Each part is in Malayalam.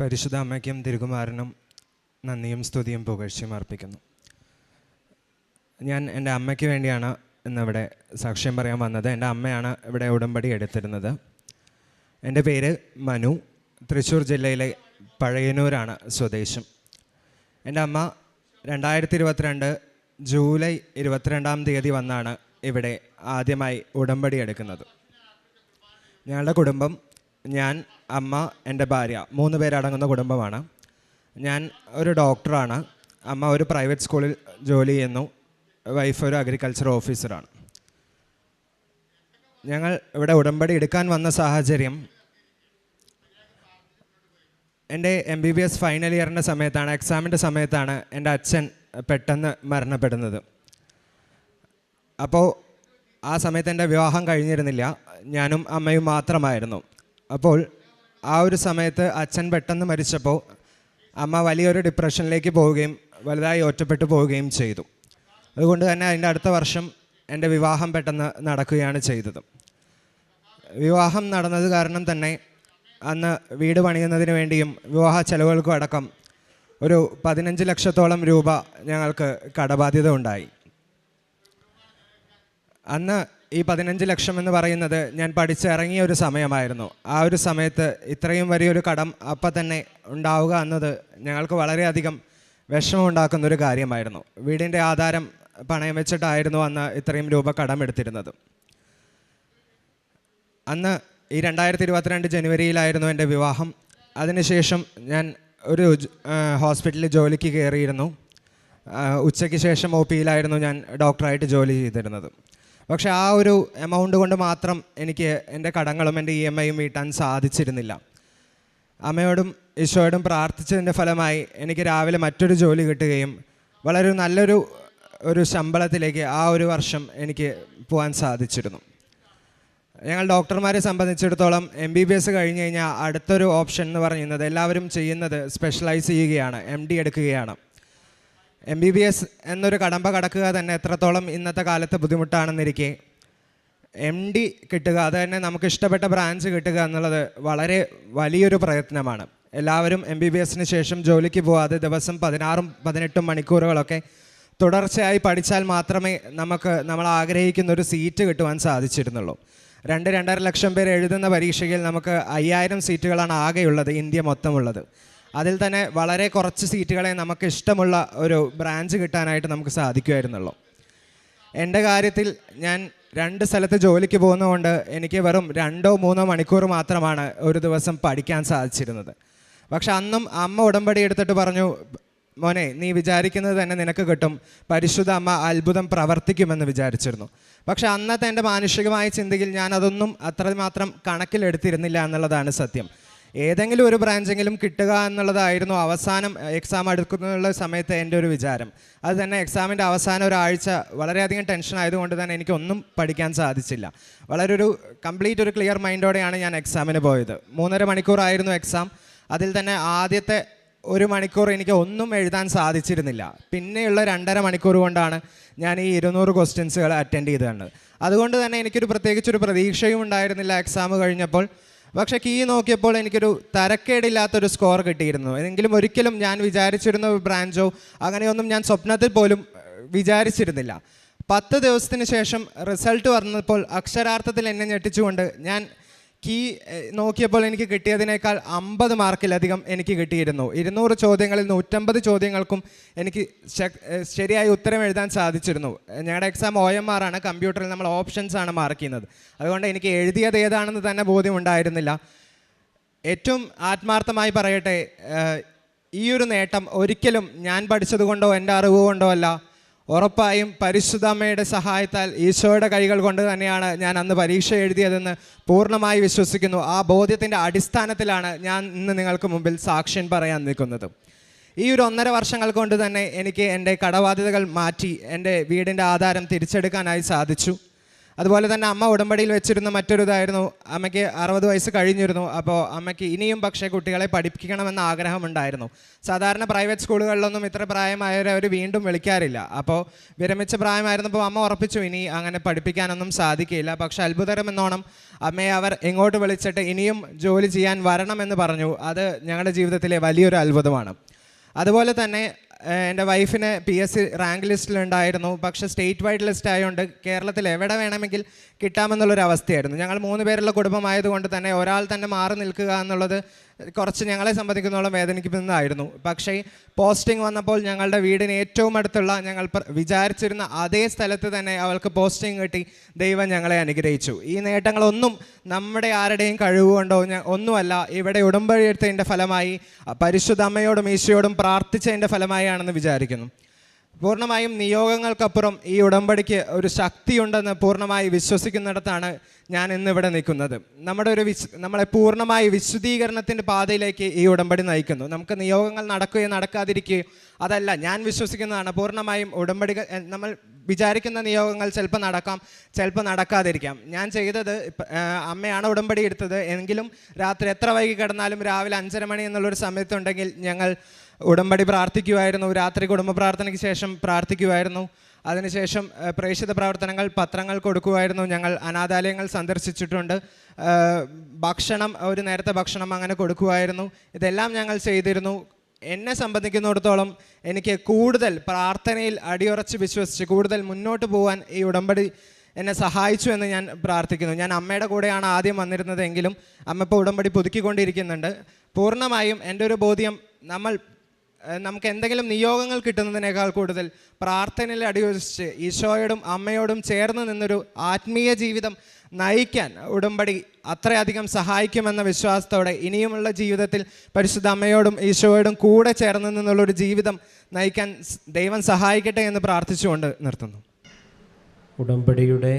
പരിശുദ്ധ അമ്മയ്ക്കും തിരുകുമാരനും നന്ദിയും സ്തുതിയും പുകഴ്ചയും അർപ്പിക്കുന്നു. ഞാൻ എന്റെ അമ്മയ്ക്ക് വേണ്ടിയാണ് ഇന്നിവിടെ സാക്ഷ്യം പറയാൻ വന്നത്. എന്റെ അമ്മയാണ് ഇവിടെ ഉടമ്പടി എടുത്തിരുന്നത്. എന്റെ പേര് മനു. തൃശ്ശൂർ ജില്ലയിലെ പഴയന്നൂരാണ് സ്വദേശം. എന്റെ അമ്മ രണ്ടായിരത്തി ഇരുപത്തിരണ്ട് ജൂലൈ ഇരുപത്തിരണ്ടാം തീയതി വന്നാണ് ഇവിടെ ആദ്യമായി ഉടമ്പടി എടുക്കുന്നത്. ഞങ്ങളുടെ കുടുംബം ഞാൻ അമ്മ എന്റെ ഭാര്യ മൂന്ന് പേരടങ്ങുന്ന കുടുംബമാണ്. ഞാൻ ഒരു ഡോക്ടറാണ്. അമ്മ ഒരു പ്രൈവറ്റ് സ്കൂളിൽ ജോലി ചെയ്യുന്നു. വൈഫ് ഒരു അഗ്രികൾച്ചർ ഓഫീസറാണ്. ഞങ്ങൾ ഇവിടെ ഉടമ്പടി എടുക്കാൻ വന്ന സാഹചര്യം എന്റെ M B B S final ഇയറിന്റെ സമയത്താണ് എക്സാമിന്റെ സമയത്താണ് എന്റെ അച്ഛൻ പെട്ടെന്ന് മരണപ്പെടുന്നത്. അപ്പോൾ ആ സമയത്ത് എന്റെ വിവാഹം കഴിഞ്ഞിരുന്നില്ല. ഞാനും അമ്മയും മാത്രമായിരുന്നു. അപ്പോൾ ആ ഒരു സമയത്ത് അച്ഛൻ പെട്ടെന്ന് മരിച്ചപ്പോൾ അമ്മ വലിയൊരു ഡിപ്രഷനിലേക്ക് പോവുകയും വലുതായി ഒറ്റപ്പെട്ടു പോവുകയും ചെയ്തു. അതുകൊണ്ട് തന്നെ അതിന്റെ അടുത്ത വർഷം എന്റെ വിവാഹം പെട്ടെന്ന് നടക്കുകയാണ് ചെയ്തത്. വിവാഹം നടന്നത് കാരണം തന്നെ അന്ന് വീട് പണിയുന്നതിന് വേണ്ടിയും വിവാഹ ചെലവുകൾക്കും അടക്കം ഒരു പതിനഞ്ച് ലക്ഷത്തോളം രൂപ ഞങ്ങൾക്ക് കടബാധ്യത ഉണ്ടായി. അന്ന് ഈ പതിനഞ്ച് ലക്ഷം എന്ന് പറയുന്നത് ഞാൻ പഠിച്ചിറങ്ങിയ ഒരു സമയമായിരുന്നു. ആ ഒരു സമയത്ത് ഇത്രയും വലിയൊരു കടം അപ്പം തന്നെ ഉണ്ടാവുക എന്നത് ഞങ്ങൾക്ക് വളരെയധികം വിഷമമുണ്ടാക്കുന്ന ഒരു കാര്യമായിരുന്നു. വീടിന്റെ ആധാരം പണയം വെച്ചിട്ടായിരുന്നു അന്ന് ഇത്രയും രൂപ കടം കടമെടുത്തിരുന്നത് അന്ന് ഈ രണ്ടായിരത്തി ഇരുപത്തിരണ്ട് ജനുവരിയിലായിരുന്നു എന്റെ വിവാഹം. അതിനുശേഷം ഞാൻ ഒരു ഹോസ്പിറ്റലിൽ ജോലിക്ക് കയറിയിരുന്നു. ഉച്ചയ്ക്ക് ശേഷം ഒ പിയിലായിരുന്നു ഞാൻ ഡോക്ടറായിട്ട് ജോലി ചെയ്തിരുന്നത്. പക്ഷേ ആ ഒരു എമൗണ്ട് കൊണ്ട് മാത്രം എനിക്ക് എന്റെ കടങ്ങളും എന്റെ ഇ എം ഐയും വീട്ടാൻ സാധിച്ചിരുന്നില്ല. അമ്മയോടും ഈശോയോടും പ്രാർത്ഥിച്ചതിന്റെ ഫലമായി എനിക്ക് രാവിലെ മറ്റൊരു ജോലി കിട്ടുകയും വളരെ നല്ലൊരു ഒരു ശമ്പളത്തിലേക്ക് ആ ഒരു വർഷം എനിക്ക് പോകാൻ സാധിച്ചിരുന്നു. ഞങ്ങൾ ഡോക്ടർമാരെ സംബന്ധിച്ചിടത്തോളം എം ബി ബി എസ് കഴിഞ്ഞ് കഴിഞ്ഞാൽ അടുത്തൊരു ഓപ്ഷൻ എന്ന് പറയുന്നത് എല്ലാവരും ചെയ്യുന്നത് സ്പെഷ്യലൈസ് ചെയ്യുകയാണ് എം ഡി എടുക്കുകയാണ്. എം ബി ബി എസ് എന്നൊരു കടമ്പ കടക്കുക തന്നെ എത്രത്തോളം ഇന്നത്തെ കാലത്ത് ബുദ്ധിമുട്ടാണെന്നിരിക്കെ. എം ഡി കിട്ടുക അത് തന്നെ നമുക്ക് ഇഷ്ടപ്പെട്ട ബ്രാഞ്ച് കിട്ടുക എന്നുള്ളത് വളരെ വലിയൊരു പ്രയത്നമാണ്. എല്ലാവരും എം ബി ബി എസിന് ശേഷം ജോലിക്ക് പോവാതെ ദിവസം പതിനാറും പതിനെട്ടും മണിക്കൂറുകളൊക്കെ തുടർച്ചയായി പഠിച്ചാൽ മാത്രമേ നമുക്ക് നമ്മൾ ആഗ്രഹിക്കുന്ന ഒരു സീറ്റ് കിട്ടുവാൻ സാധിച്ചിരുന്നുള്ളൂ. രണ്ട് രണ്ടര ലക്ഷം പേർ എഴുതുന്ന പരീക്ഷയിൽ നമുക്ക് അയ്യായിരം സീറ്റുകളാണ് ആകെയുള്ളത് ഇന്ത്യ മൊത്തമുള്ളത്. അതിൽ തന്നെ വളരെ കുറച്ച് സീറ്റുകളെ നമുക്ക് ഇഷ്ടമുള്ള ഒരു ബ്രാഞ്ച് കിട്ടാനായിട്ട് നമുക്ക് സാധിക്കുമായിരുന്നുള്ളൂ. എന്റെ കാര്യത്തിൽ ഞാൻ രണ്ട് സ്ഥലത്ത് ജോലിക്ക് പോകുന്നതുകൊണ്ട് എനിക്ക് വെറും രണ്ടോ മൂന്നോ മണിക്കൂർ മാത്രമാണ് ഒരു ദിവസം പഠിക്കാൻ സാധിച്ചിരുന്നത്. പക്ഷെ അന്നും അമ്മ ഉടമ്പടി എടുത്തിട്ട് പറഞ്ഞു മോനെ നീ വിചാരിക്കുന്നത് തന്നെ നിനക്ക് കിട്ടും. പരിശുദ്ധ അമ്മ അത്ഭുതം പ്രവർത്തിക്കുമെന്ന് വിചാരിച്ചിരുന്നു. പക്ഷെ അന്നത്തെ എന്റെ മാനുഷികമായ ചിന്തയിൽ ഞാൻ അതൊന്നും അത്രമാത്രം കണക്കിലെടുത്തിരുന്നില്ല എന്നുള്ളതാണ് സത്യം. ഏതെങ്കിലും ഒരു ബ്രാഞ്ചെങ്കിലും കിട്ടുക എന്നുള്ളതായിരുന്നു അവസാനം എക്സാം അടുക്കുന്ന സമയത്ത് എന്റെ ഒരു വിചാരം. അത് തന്നെ എക്സാമിന്റെ അവസാന ഒരാഴ്ച വളരെയധികം ടെൻഷൻ ആയതുകൊണ്ട് തന്നെ എനിക്കൊന്നും പഠിക്കാൻ സാധിച്ചില്ല. വളരെ ഒരു കംപ്ലീറ്റ് ഒരു ക്ലിയർ മൈൻഡോടെയാണ് ഞാൻ എക്സാമിന് പോയത്. മൂന്നര മണിക്കൂറായിരുന്നു എക്സാം അതിൽ തന്നെ ആദ്യത്തെ ഒരു മണിക്കൂർ എനിക്ക് ഒന്നും എഴുതാൻ സാധിച്ചിരുന്നില്ല. പിന്നെയുള്ള രണ്ടര മണിക്കൂർ കൊണ്ടാണ് ഞാൻ ഈ ഇരുന്നൂറ് ക്വസ്റ്റ്യൻസുകൾ അറ്റൻഡ് ചെയ്തത്. അതുകൊണ്ട് തന്നെ എനിക്കൊരു പ്രത്യേകിച്ചൊരു പ്രതീക്ഷയും ഉണ്ടായിരുന്നില്ല എക്സാം കഴിഞ്ഞപ്പോൾ. പക്ഷേ കീ നോക്കിയപ്പോൾ എനിക്കൊരു തരക്കേടില്ലാത്തൊരു സ്കോർ കിട്ടിയിരുന്നു. എങ്കിലും ഒരിക്കലും ഞാൻ വിചാരിച്ചിരുന്ന ബ്രാഞ്ചോ അങ്ങനെയൊന്നും ഞാൻ സ്വപ്നത്തിൽ പോലും വിചാരിച്ചിരുന്നില്ല. പത്ത് ദിവസത്തിന് ശേഷം റിസൾട്ട് വന്നപ്പോൾ അക്ഷരാർത്ഥത്തിൽ എന്നെ ഞെട്ടിച്ചുകൊണ്ട് ഞാൻ കീ നോക്കിയപ്പോൾ എനിക്ക് കിട്ടിയതിനേക്കാൾ അമ്പത് മാർക്കിലധികം എനിക്ക് കിട്ടിയിരുന്നു. ഇരുന്നൂറ് ചോദ്യങ്ങളിൽ നൂറ്റമ്പത് ചോദ്യങ്ങൾക്കും എനിക്ക് ശരിയായി ഉത്തരം എഴുതാൻ സാധിച്ചിരുന്നു. ഞങ്ങളുടെ എക്സാം ഒ എം ആർ ആണ്. കമ്പ്യൂട്ടറിൽ നമ്മൾ ഓപ്ഷൻസ് ആണ് മാർക്ക് ചെയ്യുന്നത്. അതുകൊണ്ട് എനിക്ക് എഴുതിയത് ഏതാണെന്ന് തന്നെ ബോധ്യമുണ്ടായിരുന്നില്ല ഏറ്റവും ആത്മാർത്ഥമായി പറയട്ടെ ഈ ഒരു നേട്ടം ഒരിക്കലും ഞാൻ പഠിച്ചതുകൊണ്ടോ എന്റെ അറിവ് കൊണ്ടോ അല്ല. ഉറപ്പായും പരിശുദ്ധമ്മയുടെ സഹായത്താൽ ഈശോയുടെ കൈകൾ കൊണ്ട് തന്നെയാണ് ഞാൻ അന്ന് പരീക്ഷ എഴുതിയതെന്ന് പൂർണമായി വിശ്വസിക്കുന്നു. ആ ബോധ്യത്തിന്റെ അടിസ്ഥാനത്തിലാണ് ഞാൻ ഇന്ന് നിങ്ങൾക്ക് മുമ്പിൽ സാക്ഷ്യം പറയാൻ നിൽക്കുന്നത്. ഈ ഒരു ഒന്നര വർഷങ്ങൾ കൊണ്ട് തന്നെ എനിക്ക് എന്റെ കടബാധ്യതകൾ മാറ്റി എന്റെ വീടിന്റെ ആധാരം തിരിച്ചെടുക്കാനായി സാധിച്ചു. അതുപോലെ തന്നെ അമ്മ ഉടമ്പടിയിൽ വെച്ചിരുന്ന മറ്റൊരു ഇതായിരുന്നു അമ്മയ്ക്ക് അറുപത് വയസ്സ് കഴിഞ്ഞിരുന്നു. അപ്പോൾ അമ്മയ്ക്ക് ഇനിയും പക്ഷേ കുട്ടികളെ പഠിപ്പിക്കണമെന്ന ആഗ്രഹമുണ്ടായിരുന്നു. സാധാരണ പ്രൈവറ്റ് സ്കൂളുകളിലൊന്നും ഇത്ര പ്രായമായവരെ അവർ വീണ്ടും വിളിക്കാറില്ല. അപ്പോൾ വിരമിച്ച പ്രായമായിരുന്നപ്പോൾ അമ്മ ഉറപ്പിച്ചു ഇനി അങ്ങനെ പഠിപ്പിക്കാനൊന്നും സാധിക്കില്ല. പക്ഷെ അത്ഭുതകരമെന്നോണം അമ്മയെ അവർ എങ്ങോട്ട് വിളിച്ചിട്ട് ഇനിയും ജോലി ചെയ്യാൻ വരണമെന്ന് പറഞ്ഞു. അത് ഞങ്ങളുടെ ജീവിതത്തിലെ വലിയൊരു അത്ഭുതമാണ്. അതുപോലെ തന്നെ എന്റെ വൈഫിന് പി എസ് സി റാങ്ക് ലിസ്റ്റിലുണ്ടായിരുന്നു. പക്ഷേ സ്റ്റേറ്റ് വൈഡ് ലിസ്റ്റ് ആയതുകൊണ്ട് കേരളത്തിൽ എവിടെ വേണമെങ്കിൽ കിട്ടാമെന്നുള്ളൊരു അവസ്ഥയായിരുന്നു ഞങ്ങൾ മൂന്ന് പേരുള്ള കുടുംബമായതുകൊണ്ട് തന്നെ ഒരാൾ തന്നെ മാറി നിൽക്കുക എന്നുള്ളത് കുറച്ച് ഞങ്ങളെ സംബന്ധിക്കുന്നോളം വേദനിക്കുന്നതായിരുന്നു. പക്ഷേ പോസ്റ്റിംഗ് വന്നപ്പോൾ ഞങ്ങളുടെ വീടിന് ഏറ്റവും അടുത്തുള്ള ഞങ്ങൾ വിചാരിച്ചിരുന്ന അതേ സ്ഥലത്ത് തന്നെ അവൾക്ക് പോസ്റ്റിംഗ് കിട്ടി. ദൈവം ഞങ്ങളെ അനുഗ്രഹിച്ചു. ഈ നേട്ടങ്ങളൊന്നും നമ്മുടെ ആരുടെയും കഴിവുകൊണ്ടോ ഒന്നുമല്ല ഇവിടെ ഉടമ്പഴിയെടുത്തതിന്റെ ഫലമായി പരിശുദ്ധ അമ്മയോടും ഈശോയോടും പ്രാർത്ഥിച്ചതിന്റെ ഫലമായാണെന്ന് വിചാരിക്കുന്നു. പൂർണമായും നിയോഗങ്ങൾക്കപ്പുറം ഈ ഉടമ്പടിക്ക് ഒരു ശക്തിയുണ്ടെന്ന് പൂർണമായി വിശ്വസിക്കുന്നിടത്താണ് ഞാൻ ഇന്നിവിടെ നിൽക്കുന്നത്. നമ്മുടെ ഒരു വിശ് നമ്മളെ പൂർണമായി വിശുദ്ധീകരണത്തിന്റെ പാതയിലേക്ക് ഈ ഉടമ്പടി നയിക്കുന്നു. നമുക്ക് നിയോഗങ്ങൾ നടക്കുകയോ നടക്കാതിരിക്കുകയോ അതല്ല ഞാൻ വിശ്വസിക്കുന്നതാണ്. പൂർണമായും ഉടമ്പടി നമ്മൾ വിചാരിക്കുന്ന നിയോഗങ്ങൾ ചിലപ്പോൾ നടക്കാം ചിലപ്പോൾ നടക്കാതിരിക്കാം. ഞാൻ ചെയ്തത് അമ്മയാണ് ഉടമ്പടി എടുത്തത്. എങ്കിലും രാത്രി എത്ര വൈകി കിടന്നാലും രാവിലെ അഞ്ചര മണി എന്നുള്ളൊരു സമയത്തുണ്ടെങ്കിൽ ഞങ്ങൾ ഉടമ്പടി പ്രാർത്ഥിക്കുമായിരുന്നു രാത്രി കുടുംബ പ്രാർത്ഥനയ്ക്ക് ശേഷം പ്രാർത്ഥിക്കുമായിരുന്നു അതിനുശേഷം പ്രേക്ഷിത പ്രവർത്തനങ്ങൾ പത്രങ്ങൾ കൊടുക്കുമായിരുന്നു ഞങ്ങൾ അനാഥാലയങ്ങൾ സന്ദർശിച്ചിട്ടുണ്ട്. ഭക്ഷണം ഒരു നേരത്തെ ഭക്ഷണം അങ്ങനെ കൊടുക്കുമായിരുന്നു ഇതെല്ലാം ഞങ്ങൾ ചെയ്തിരുന്നു. എന്നെ സംബന്ധിക്കുന്നിടത്തോളം എനിക്ക് കൂടുതൽ പ്രാർത്ഥനയിൽ അടിയുറച്ച് വിശ്വസിച്ച് കൂടുതൽ മുന്നോട്ട് പോകാൻ ഈ ഉടമ്പടി എന്നെ സഹായിച്ചു എന്ന് ഞാൻ പ്രാർത്ഥിക്കുന്നു. ഞാൻ അമ്മയുടെ കൂടെയാണ് ആദ്യം വന്നിരുന്നതെങ്കിലും അമ്മ ഇപ്പോൾ ഉടമ്പടി പുതുക്കിക്കൊണ്ടിരിക്കുന്നുണ്ട്. പൂർണമായും എന്റെ ഒരു ബോധ്യം നമ്മൾ നമുക്ക് എന്തെങ്കിലും നിയോഗങ്ങൾ കിട്ടുന്നതിനേക്കാൾ കൂടുതൽ പ്രാർത്ഥനയിൽ അടിയൊഴിച്ച് ഈശോയോടും അമ്മയോടും ചേർന്ന് നിന്നൊരു ആത്മീയ ജീവിതം നയിക്കാൻ ഉടമ്പടി അത്രയധികം സഹായിക്കുമെന്ന വിശ്വാസത്തോടെ ഇനിയുമുള്ള ജീവിതത്തിൽ പരിശുദ്ധ അമ്മയോടും ഈശോയോടും കൂടെ ചേർന്ന് നിന്നുള്ളൊരു ജീവിതം നയിക്കാൻ ദൈവം സഹായിക്കട്ടെ എന്ന് പ്രാർത്ഥിച്ചുകൊണ്ട് നിർത്തുന്നു. ഉടമ്പടിയുടെ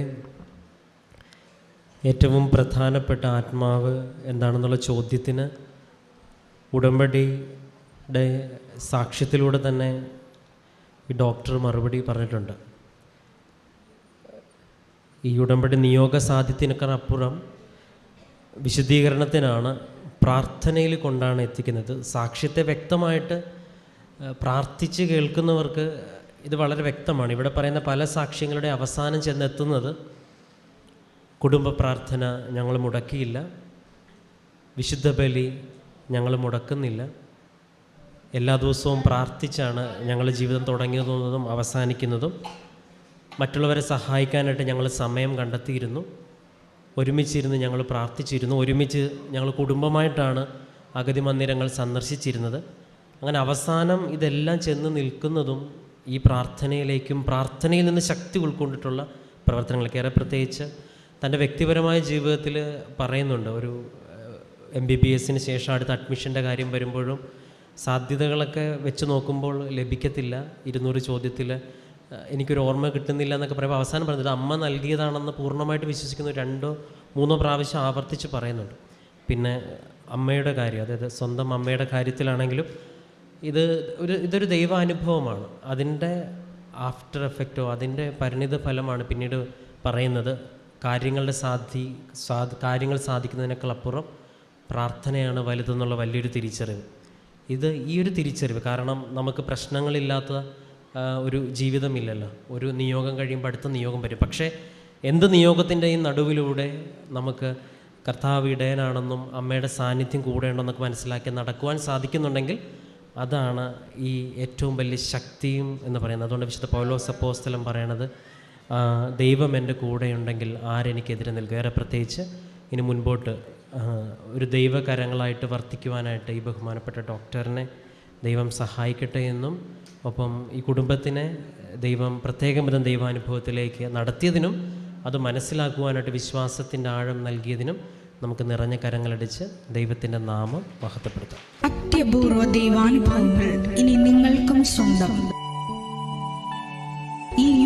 ഏറ്റവും പ്രധാനപ്പെട്ട ആത്മാവ് എന്താണെന്നുള്ള ചോദ്യത്തിന് ഉടമ്പടിയുടെ സാക്ഷ്യത്തിലൂടെ തന്നെ ഈ ഡോക്ടർ മറുപടി പറഞ്ഞിട്ടുണ്ട്. ഈ ഉടമ്പടി നിയോഗ സാധ്യത്തിനപ്പുറം വിശദീകരണത്തിനാണ് പ്രാർത്ഥനയിൽ കൊണ്ടാണ് എത്തിക്കുന്നത്. സാക്ഷ്യത്തെ വ്യക്തമായിട്ട് പ്രാർത്ഥിച്ച് കേൾക്കുന്നവർക്ക് ഇത് വളരെ വ്യക്തമാണ്. ഇവിടെ പറയുന്ന പല സാക്ഷ്യങ്ങളുടെ അവസാനം ചെന്നെത്തുന്നത് കുടുംബ പ്രാർത്ഥന ഞങ്ങൾ മുടക്കിയില്ല. വിശുദ്ധ ബലി ഞങ്ങൾ മുടക്കുന്നില്ല. എല്ലാ ദിവസവും പ്രാർത്ഥിച്ചാണ് ഞങ്ങൾ ജീവിതം തുടങ്ങിയതും അവസാനിക്കുന്നതും. മറ്റുള്ളവരെ സഹായിക്കാനായിട്ട് ഞങ്ങൾ സമയം കണ്ടെത്തിയിരുന്നു. ഒരുമിച്ചിരുന്ന് ഞങ്ങൾ പ്രാർത്ഥിച്ചിരുന്നു. ഒരുമിച്ച് ഞങ്ങൾ കുടുംബമായിട്ടാണ് അഗതി മന്ദിരങ്ങൾ സന്ദർശിച്ചിരുന്നത്. അങ്ങനെ അവസാനം ഇതെല്ലാം ചെന്ന് നിൽക്കുന്നതും ഈ പ്രാർത്ഥനയിലേക്കും പ്രാർത്ഥനയിൽ നിന്ന് ശക്തി ഉൾക്കൊണ്ടിട്ടുള്ള പ്രവർത്തനങ്ങൾക്ക് ഏറെ പ്രത്യേകിച്ച് തന്റെ വ്യക്തിപരമായ ജീവിതത്തിൽ പറയുന്നുണ്ട്. ഒരു എം ബി ബി എസിന് ശേഷം അടുത്ത അഡ്മിഷന്റെ കാര്യം വരുമ്പോഴും സാധ്യതകളൊക്കെ വെച്ച് നോക്കുമ്പോൾ ലഭിക്കത്തില്ല. ഇരുന്നൂറ് ചോദ്യത്തിൽ എനിക്കൊരു ഓർമ്മ കിട്ടുന്നില്ല എന്നൊക്കെ പറയുമ്പോൾ അവസാനം പറഞ്ഞത് അമ്മ നൽകിയതാണെന്ന് പൂർണമായിട്ട് വിശ്വസിക്കുന്ന രണ്ടോ മൂന്നോ പ്രാവശ്യം ആവർത്തിച്ച് പറയുന്നുണ്ട്. പിന്നെ അമ്മയുടെ കാര്യം അതായത് സ്വന്തം അമ്മയുടെ കാര്യത്തിലാണെങ്കിലും ഇത് ഒരു ഇതൊരു ദൈവാനുഭവമാണ്. അതിന്റെ ആഫ്റ്റർ എഫക്റ്റോ അതിന്റെ പരിണിത ഫലമാണ് പിന്നീട് പറയുന്നത്. കാര്യങ്ങളുടെ സാധി സാ കാര്യങ്ങൾ സാധിക്കുന്നതിനേക്കാൾ അപ്പുറം പ്രാർത്ഥനയാണ് വലുതെന്നുള്ള വലിയൊരു തിരിച്ചറിവ്. ഇത് ഈ ഒരു തിരിച്ചറിവ് കാരണം നമുക്ക് പ്രശ്നങ്ങളില്ലാത്ത ഒരു ജീവിതമില്ലല്ലോ. ഒരു നിയോഗം കഴിയുമ്പോൾ അടുത്ത നിയോഗം വരും. പക്ഷേ എന്ത് നിയോഗത്തിന്റെയും നടുവിലൂടെ നമുക്ക് കർത്താവ് ഇടയനാണെന്നും അമ്മയുടെ സാന്നിധ്യം കൂടെയുണ്ടെന്നൊക്കെ മനസ്സിലാക്കി നടക്കുവാൻ സാധിക്കുന്നുണ്ടെങ്കിൽ അതാണ് ഈ ഏറ്റവും വലിയ ശക്തിയും എന്ന് പറയുന്നത്. അതുകൊണ്ട് വിശുദ്ധ പൗലോസ് അപ്പോസ്തലം പറയണത് ദൈവം എന്റെ കൂടെയുണ്ടെങ്കിൽ ആരെനിക്കെതിരെ നിൽക്കും. ഏറെ പ്രത്യേകിച്ച് ഇനി മുൻപോട്ട് ഒരു ദൈവകരങ്ങളായിട്ട് വർത്തിക്കുവാനായിട്ട് ഈ ബഹുമാനപ്പെട്ട ഡോക്ടറിനെ ദൈവം സഹായിക്കട്ടെ എന്നും ഒപ്പം ഈ കുടുംബത്തിനെ ദൈവം പ്രത്യേകം വിധം ദൈവാനുഭവത്തിലേക്ക് നടത്തിയതിനും അത് മനസ്സിലാക്കുവാനായിട്ട് വിശ്വാസത്തിന്റെ ആഴം നൽകിയതിനും നമുക്ക് നിറഞ്ഞ കരങ്ങളടിച്ച് ദൈവത്തിന്റെ നാമം മഹത്വപ്പെടുത്താം. അത്യപൂർവ ദൈവാനുഭവങ്ങൾ ഇനി നിങ്ങൾക്കും സ്വന്തം. ഈ